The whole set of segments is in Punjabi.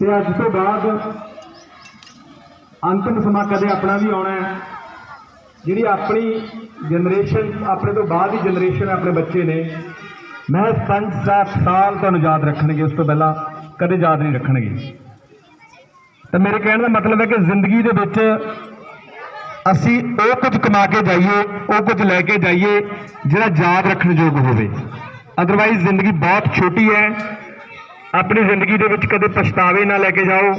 ਤੇ ਅੱਜ ਤੋਂ ਬਾਅਦ ਅੰਤਮ ਸਮਾਂ ਕਦੇ ਆਪਣਾ ਵੀ ਆਉਣਾ ਹੈ। ਜਿਹੜੀ ਆਪਣੀ ਜਨਰੇਸ਼ਨ ਆਪਣੇ ਤੋਂ ਬਾਅਦ ਦੀ ਜਨਰੇਸ਼ਨ ਆਪਣੇ ਬੱਚੇ ਨੇ, ਮੈਂ 5-7 ਸਾਲ ਤੁਹਾਨੂੰ ਯਾਦ ਰੱਖਣਗੇ, ਉਸ ਤੋਂ ਪਹਿਲਾਂ ਕਦੇ ਯਾਦ ਨਹੀਂ ਰੱਖਣਗੇ। ਤਾਂ ਮੇਰੇ ਕਹਿਣ ਦਾ ਮਤਲਬ ਹੈ ਕਿ ਜ਼ਿੰਦਗੀ ਦੇ ਵਿੱਚ ਅਸੀਂ ਉਹ ਕੁਝ ਕਮਾ ਕੇ ਜਾਈਏ, ਉਹ ਕੁਝ ਲੈ ਕੇ ਜਾਈਏ, ਜਿਹੜਾ ਯਾਦ ਰੱਖਣ ਯੋਗ ਹੋਵੇ। ਅਦਰਵਾਈਜ਼ ਜ਼ਿੰਦਗੀ ਬਹੁਤ ਛੋਟੀ ਹੈ। ਆਪਣੀ ਜ਼ਿੰਦਗੀ ਦੇ ਵਿੱਚ ਕਦੇ ਪਛਤਾਵੇ ਨਾ ਲੈ ਕੇ ਜਾਓ।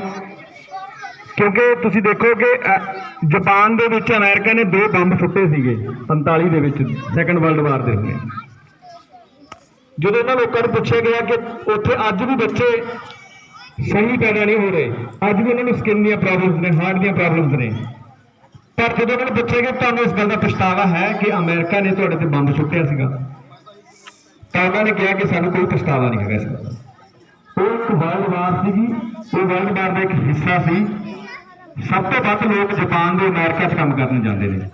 ਕਿਉਂਕਿ ਤੁਸੀਂ ਦੇਖੋ ਕਿ ਅ, ਜਾਪਾਨ ਦੇ ਵਿੱਚ ਅਮਰੀਕਾ ਨੇ ਦੋ ਬੰਬ ਸੁੱਟੇ ਸੀਗੇ 45 ਦੇ ਵਿੱਚ ਸੈਕੰਡ ਵਰਲਡ ਵਾਰ ਦੇ ਹੋਏ ਜਦੋਂ ਇਹਨਾਂ ਲੋਕਾਂ ਨੂੰ ਪੁੱਛਿਆ ਗਿਆ ਕਿ ਉੱਥੇ ਅੱਜ ਵੀ ਬੱਚੇ ਸਹੀ ਪੈਦਾ ਨਹੀਂ ਹੋ ਰਹੇ ਅੱਜ ਵੀ ਉਹਨਾਂ ਨੂੰ ਸਕਿਨ ਦੀਆਂ ਪ੍ਰੋਬਲਮਸ ਨੇ ਹਾਰਟ ਦੀਆਂ ਪ੍ਰੋਬਲਮਸ ਨੇ। ਪਰ ਜਦੋਂ ਉਹਨਾਂ ਨੂੰ ਪੁੱਛਿਆ ਗਿਆ ਤੁਹਾਨੂੰ ਇਸ ਗੱਲ ਦਾ ਪਛਤਾਵਾ ਹੈ ਕਿ ਅਮਰੀਕਾ ਨੇ ਤੁਹਾਡੇ ਤੇ ਬੰਬ ਸੁੱਟਿਆ ਸੀਗਾ? ਤਾਂ ਉਹਨਾਂ ਨੇ ਕਿਹਾ ਕਿ ਸਾਨੂੰ ਕੋਈ ਪਛਤਾਵਾ ਨਹੀਂ ਹੈਗਾ ਇਸ ਗੱਲ ਦਾ ਉਹ ਇੱਕ ਵਰਲਡ ਵਾਰ ਸੀਗੀ। ਉਹ ਵਰਲਡ ਵਾਰ ਦਾ ਇੱਕ ਹਿੱਸਾ ਸੀ। ਸਭ ਤੋਂ ਵੱਧ ਲੋਕ ਜਾਪਾਨ ਦੇ ਅਮਰੀਕਾ 'ਚ ਕੰਮ ਕਰਨ ਜਾਂਦੇ ਨੇ।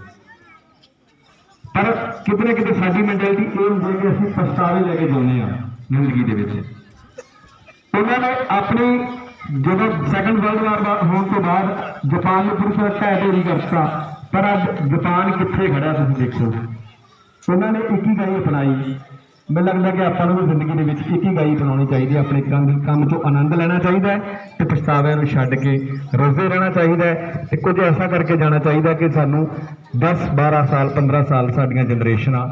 ਪਰ ਕਿਤੇ ਨਾ ਕਿਤੇ ਸਾਡੀ ਮੈਂਟੈਲਿਟੀ ਇਹ ਹੁੰਦੀ ਹੈ ਕਿ ਅਸੀਂ ਪਛਤਾਵੇ ਲੈ ਕੇ ਜਾਂਦੇ ਹਾਂ ਜ਼ਿੰਦਗੀ ਦੇ ਵਿੱਚ। ਉਹਨਾਂ ਨੇ ਆਪਣੀ ਜਦੋਂ ਸੈਕੰਡ ਵਰਲਡ ਵਾਰ ਦਾ ਹੋਣ ਤੋਂ ਬਾਅਦ ਜਾਪਾਨ ਨੂੰ ਪੂਰੀ ਤਰ੍ਹਾਂ ਢਹਿ ਢੇਰੀ ਕਰਤਾ ਪਰ ਅੱਜ ਜਾਪਾਨ ਕਿੱਥੇ ਖੜਾ ਤੁਸੀਂ ਦੇਖੋ। ਉਹਨਾਂ ਨੇ ਇੱਕ ਹੀ ਗੱਲ ਅਪਣਾਈ। ਮੈਨੂੰ ਲੱਗਦਾ ਕਿ ਆਪਾਂ ਨੂੰ ਵੀ ਜ਼ਿੰਦਗੀ ਦੇ ਵਿੱਚ ਇੱਕ ਹੀ ਗਾਈ ਅਪਣਾਉਣੀ ਚਾਹੀਦੀ ਹੈ, ਆਪਣੇ ਕੰਮ ਕੰਮ ਤੋਂ ਆਨੰਦ ਲੈਣਾ ਚਾਹੀਦਾ ਹੈ ਤੇ ਪਛਤਾਵਿਆਂ ਨੂੰ ਛੱਡ ਕੇ ਰੋਜ਼ੇ ਰਹਿਣਾ ਚਾਹੀਦਾ ਹੈ ਤੇ ਕੁਝ ਐਸਾ ਕਰਕੇ ਜਾਣਾ ਚਾਹੀਦਾ ਕਿ ਸਾਨੂੰ 10 12 ਸਾਲ 15 ਸਾਲ ਸਾਡੀਆਂ ਜਨਰੇਸ਼ਨਾਂ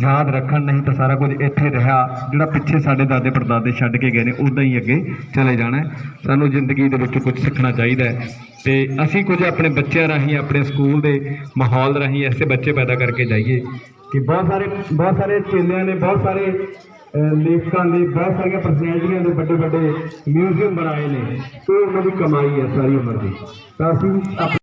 ਯਾਦ ਰੱਖਣ, ਨਹੀਂ ਤਾਂ ਸਾਰਾ ਕੁਝ ਇੱਥੇ ਰਿਹਾ, ਜਿਹੜਾ ਪਿੱਛੇ ਸਾਡੇ ਦਾਦੇ ਪੜਦਾਦੇ ਛੱਡ ਕੇ ਗਏ ਨੇ, ਉਦਾਂ ਹੀ ਅੱਗੇ ਚਲੇ ਜਾਣਾ ਸਾਨੂੰ ਜ਼ਿੰਦਗੀ ਦੇ ਵਿੱਚ ਕੁਝ ਸਿੱਖਣਾ ਚਾਹੀਦਾ ਹੈ ਤੇ ਅਸੀਂ ਕੁਝ ਆਪਣੇ ਬੱਚਿਆਂ ਰਾਹੀਂ, ਆਪਣੇ ਸਕੂਲ ਦੇ ਮਾਹੌਲ ਰਾਹੀਂ ਐਸੇ ਬੱਚੇ ਪੈਦਾ ਕਰਕੇ ਜਾਈਏ ਕਿ ਬਹੁਤ ਸਾਰੇ ਬਹੁਤ ਸਾਰੇ ਚੇਲਿਆਂ ਨੇ, ਬਹੁਤ ਸਾਰੇ ਲੇਖਕਾਂ ਨੇ, ਬਹੁਤ ਸਾਰੀਆਂ ਪਰਸਨੈਲਿਟੀਆਂ ਦੇ ਵੱਡੇ ਵੱਡੇ ਮਿਊਜ਼ੀਅਮ ਬਣਾਏ ਨੇ। ਤੇ ਉਹਨਾਂ ਦੀ ਕਮਾਈ ਹੈ ਸਾਰੀ ਉਮਰ ਦੀ। ਤਾਂ ਅਸੀਂ ਆਪਣੇ